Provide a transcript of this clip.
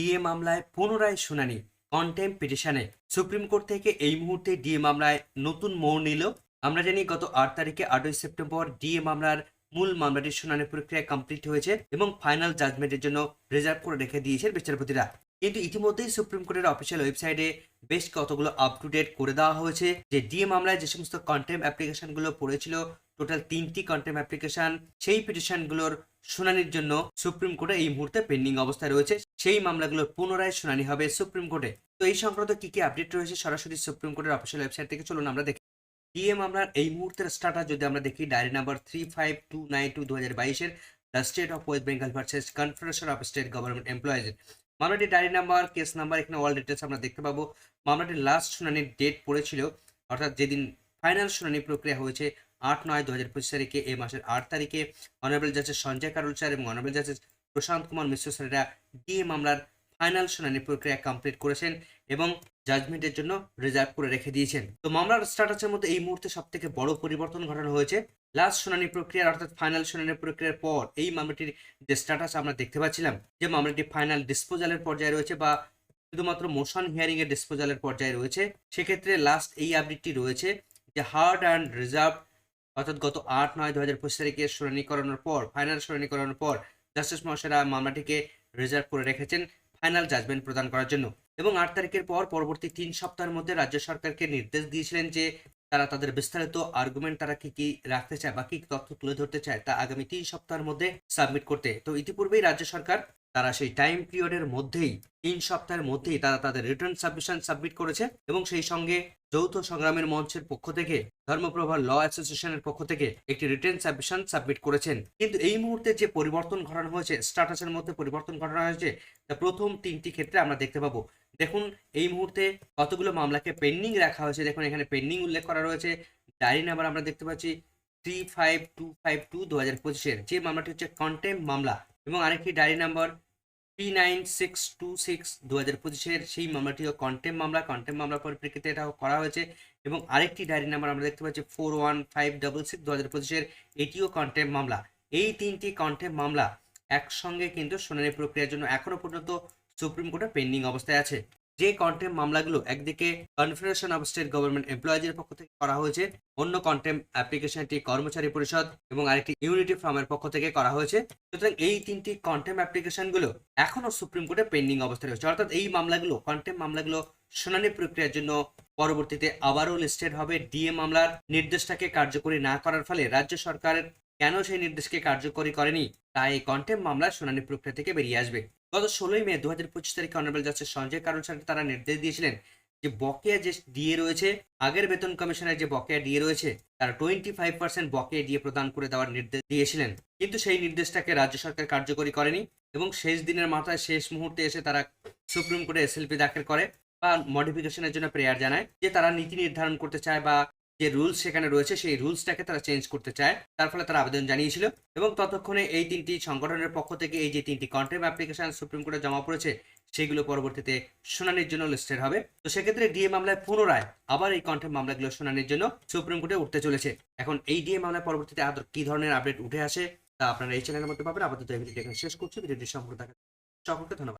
DA মামলায় পুনরায় শুনানি কন্টেম পিটিশনে। সুপ্রিম কোর্ট থেকে এই মুহূর্তে ডিএ মামলায় নতুন মোড় নিল। আমরা জানি গত আট তারিখে আটই সেপ্টেম্বর ডিএ মামলার মূল মামলাটির শুনানি প্রক্রিয়া কমপ্লিট হয়েছে এবং ফাইনাল জাজমেন্টের জন্য রিজার্ভ করে রেখে দিয়েছেন বিচারপতিরা। কিন্তু ইতিমধ্যেই সুপ্রিম কোর্টের অফিসিয়াল ওয়েবসাইটে বেশ কতগুলো আপ টু ডেট করে দেওয়া হয়েছে যে ডিএ মামলায় যে সমস্ত কন্টেম অ্যাপ্লিকেশনগুলো পড়েছিল টোটাল তিনটি কন্টেম অ্যাপ্লিকেশন সেই পিটিশনগুলোর শুনানির জন্য সুপ্রিম কোর্টে এই মুহূর্তে পেন্ডিং অবস্থায় রয়েছে। সেই মামলাগুলোর পুনরায় শুনানি হবে সুপ্রিম কোর্টে তো এই সংক্রান্ত কি কি আপডেট রয়েছে সরাসরি সুপ্রিম কোর্টের অফিসিয়াল ওয়েবসাইট থেকে চলুন আমরা দেখি। ডিএ মামলার এই মুহূর্তের স্টার্টার যদি আমরা দেখি diary number three five two nine two দু হাজার বাইশের the state of West Bengal versus confederation of state government এমপ্লয়েজের মামলাটি ডায়েরি নাম্বার কেস নাম্বার এখানে অল ডিটেলস আমরা দেখতে পাবো। মামলাটির লাস্ট শুনানির ডেট পড়েছিল, অর্থাৎ যেদিন ফাইনাল শুনানি প্রক্রিয়া হয়েছে আট নয় দু হাজার পঁচিশ তারিখে, এই মাসের আট তারিখে অনারেবল জাজেস সঞ্জয় কারুল স্যার এবং অনারেবল জাজেস প্রশান্ত কুমার মিশ্র স্যারেরা ডিএ মামলার ফাইনাল শুনানি প্রক্রিয়া কমপ্লিট করেছেন এবং জাজমেন্টের জন্য রিজার্ভ করে রেখে দিয়েছেন। তো মামলার স্ট্যাটাসের মধ্যে এই মুহূর্তে সব থেকে বড় পরিবর্তন ঘটানো হয়েছে। লাস্ট শুনানি প্রক্রিয়ার অর্থাৎ ফাইনাল শুনানি প্রক্রিয়ার পর এই মামলাটির যে স্ট্যাটাস আমরা দেখতে পাচ্ছিলাম, যে মামলাটি ফাইনাল ডিসপোজালের পর্যায়ে রয়েছে বা শুধুমাত্র মোশন হিয়ারিং এর ডিসপোজালের পর্যায়ে রয়েছে, সেক্ষেত্রে লাস্ট এই আপডেটটি রয়েছে যে হার্ড অ্যান্ড রিজার্ভ অর্থাৎ গত আট, নয় দু হাজার পঁচিশ তারিখে শুনানি করানোর পর ফাইনাল শুনানি করানোর পর জাস্টিস মহাশয়রা মামলাটিকে রিজার্ভ করে রেখেছেন ফাইনাল জাজমেন্ট প্রদান করার জন্য। এবং আট তারিখের পর পরবর্তী তিন সপ্তাহের মধ্যে রাজ্য সরকারকে নির্দেশ দিয়েছিলেন যে তারা তাদের বিস্তারিত আর্গুমেন্ট তারা কি কি রাখতে চায় বা কি তথ্য তুলে ধরতে চায় তা আগামী তিন সপ্তাহের মধ্যে সাবমিট করতে। তো ইতিপূর্বেই রাজ্য সরকার তারা সেই টাইম পিরিয়ডের মধ্যেই, তিন সপ্তাহের মধ্যেই তারা তাদের রিটার্ন সাবমিশন সাবমিট করেছে এবং সেই সঙ্গে যৌথ সংগ্রামের মঞ্চের পক্ষ থেকে ধর্মপ্রভা ল অ্যাসোসিয়েশনের পক্ষ থেকে একটি রিটার্ন সাবমিশন সাবমিট করেছেন। কিন্তু এই মুহূর্তে যে পরিবর্তন ঘটানো হয়েছে স্ট্যাটাসের মধ্যে পরিবর্তন ঘটানো হয়েছে, তা প্রথম তিনটি ক্ষেত্রে আমরা দেখতে পাবো। দেখুন, এই মুহূর্তে কতগুলো মামলাকে পেন্ডিং রাখা হয়েছে। দেখুন, এখানে পেন্ডিং উল্লেখ করা রয়েছে। ডায়েরি নাম্বার আমরা দেখতে পাচ্ছি three five two five two দু হাজার পঁচিশের। যে মামলাটি হচ্ছে কন্টেম মামলা এবং আরেকটি diary number P nine six two six দু হাজার পঁচিশের সেই মামলাটিও কন্টেম মামলা। কন্টেম মামলার পরিপ্রেক্ষিতে এটা করা হয়েছে এবং আরেকটি ডায়েরি নাম্বার আমরা দেখতে পাচ্ছি four one five double six দু হাজার পঁচিশের এটিও কন্টেম মামলা। এই তিনটি কন্টেম মামলা একসঙ্গে কিন্তু শুনানি প্রক্রিয়ার জন্য এখনও পর্যন্ত সুপ্রিম কোর্টে পেন্ডিং অবস্থায় আছে। যে কন্টেম মামলাগুলো একদিকে কনফেডারেশন অফ স্টেট গভর্নমেন্ট এমপ্লয়িজের পক্ষ থেকে করা হয়েছে, অন্য কন্টেম অ্যাপ্লিকেশনটি কর্মচারী পরিষদ এবং আরেকটি ইউনিটি ফার্মের পক্ষ থেকে করা হয়েছে। সুতরাং এই তিনটি কন্টেম অ্যাপ্লিকেশনগুলো এখনও সুপ্রিম কোর্টে পেন্ডিং অবস্থায় রয়েছে। অর্থাৎ এই মামলাগুলো কন্টেম মামলাগুলো শুনানি প্রক্রিয়ার জন্য পরবর্তীতে আবারও লিস্টেড হবে। ডিএ মামলার নির্দেশটাকে কার্যকরী না করার ফলে রাজ্য সরকারের কেন সেই নির্দেশকে কার্যকরী করেনি? তা এই কন্টেম মামলার শুনানি প্রক্রিয়া থেকে বেরিয়ে আসবে। গত ষোলোই মে দু হাজার পঁচিশ তারিখে অনারেবল জাস্টিস সঞ্জয় কারণ স্যার তারা নির্দেশ দিয়েছিলেন যে বকেয়া যে ডিএ রয়েছে, আগের বেতন কমিশনের যে বকেয়া ডিএ রয়েছে, তারা টোয়েন্টি ফাইভ পার্সেন্ট বকেয়া ডিএ প্রদান করে দেওয়ার নির্দেশ দিয়েছিলেন। কিন্তু সেই নির্দেশটাকে রাজ্য সরকার কার্যকরী করেনি এবং শেষ দিনের মাথায় শেষ মুহূর্তে এসে তারা সুপ্রিম কোর্টে এসএলপি দাখিল করে বা মডিফিকেশনের জন্য প্রেয়ার জানায় যে তারা নীতি নির্ধারণ করতে চায় বা যে রুলস সেখানে রয়েছে, সেই রুলসটাকে তারা চেঞ্জ করতে চায়। তার ফলে তারা আবেদন জানিয়েছিল এবং ততক্ষণে এই তিনটি সংগঠনের পক্ষ থেকে এই যে তিনটি কন্টেম অ্যাপ্লিকেশন সুপ্রিম কোর্টে জমা পড়েছে, সেগুলো পরবর্তীতে শুনানির জন্য লিস্টেড হবে। তো সেক্ষেত্রে ডিএ মামলায় পুনরায় আবার এই কন্টেম মামলাগুলো শুনানির জন্য সুপ্রিম কোর্টে উঠতে চলেছে। এখন এই ডিএ মামলায় পরবর্তীতে আদর কি ধরনের আপডেট উঠে আসে, তা আপনারা এই চ্যানেলের মধ্যে পাবেন। আপাতত এই ভিডিওটি এখানে শেষ করছি। ভিডিওটি সম্পূর্ণ দেখা সকলকে ধন্যবাদ।